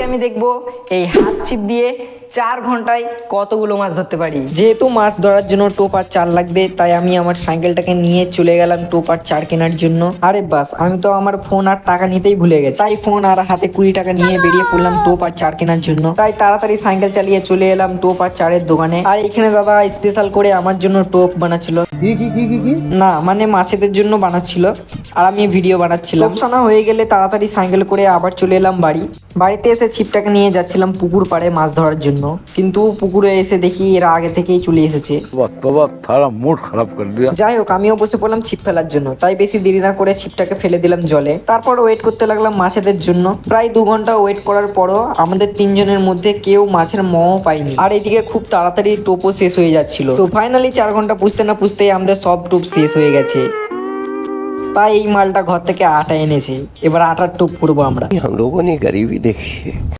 আজকে আমি দেখব এই হাত ছিপ দিয়ে চার ঘন্টায় কতগুলো মাছ ধরতে পারি। যেহেতু মাছ ধরার জন্য টোপ আর চার লাগবে তাই আমি আমার সাইকেলটাকে নিয়ে চলে গেলাম টোপ আর চার কেনার জন্য। আরে বাস আমি তো আমার ফোন আর টাকা নিতেই ভুলে গেছি। তাই ফোন আর হাতে কুড়ি টাকা নিয়ে বেরিয়ে পড়লাম টোপ আর চার কেনার জন্য। তাই তাড়াতাড়ি সাইকেল চালিয়ে চলে এলাম টোপ আর চারের দোকানে। আর এখানে দাদা স্পেশাল করে আমার জন্য টোপ বানাচ্ছিল। না মানে মাছেদের জন্য বানাচ্ছিল। আর আমি ভিডিও বানাচ্ছিলাম। লোকসানা হয়ে গেলে তাড়াতাড়ি সাইকেল করে আবার চলে এলাম বাড়ি। বাড়িতে এসে ছিপটাকে নিয়ে যাচ্ছিলাম পুকুর পাড়ে মাছ ধরার জন্য। কিন্তু পুকুরে এসে দেখি এরা আগে থেকেই চলে এসেছে। যাই হোক আমিও বসে পড়লাম ছিপ ফেলার জন্য। তাই বেশি দেরি না করে ছিপটাকে ফেলে দিলাম জলে। তারপর ওয়েট করতে লাগলাম মাছেদের জন্য। প্রায় দু ঘণ্টা ওয়েট করার পরও আমাদের তিনজনের মধ্যে কেউ মাছের মও পাইনি আর এদিকে খুব তাড়াতাড়ি টোপও শেষ হয়ে যাচ্ছিল। তো ফাইনালি চার ঘণ্টা পুষতে না পুষতেই আমাদের সব টোপ শেষ হয়ে গেছে। তাই এই মালটা ঘর থেকে আটা এনেছে এবার আটার টোপ করবো আমরা हम लोगों ने गरीबी देखी है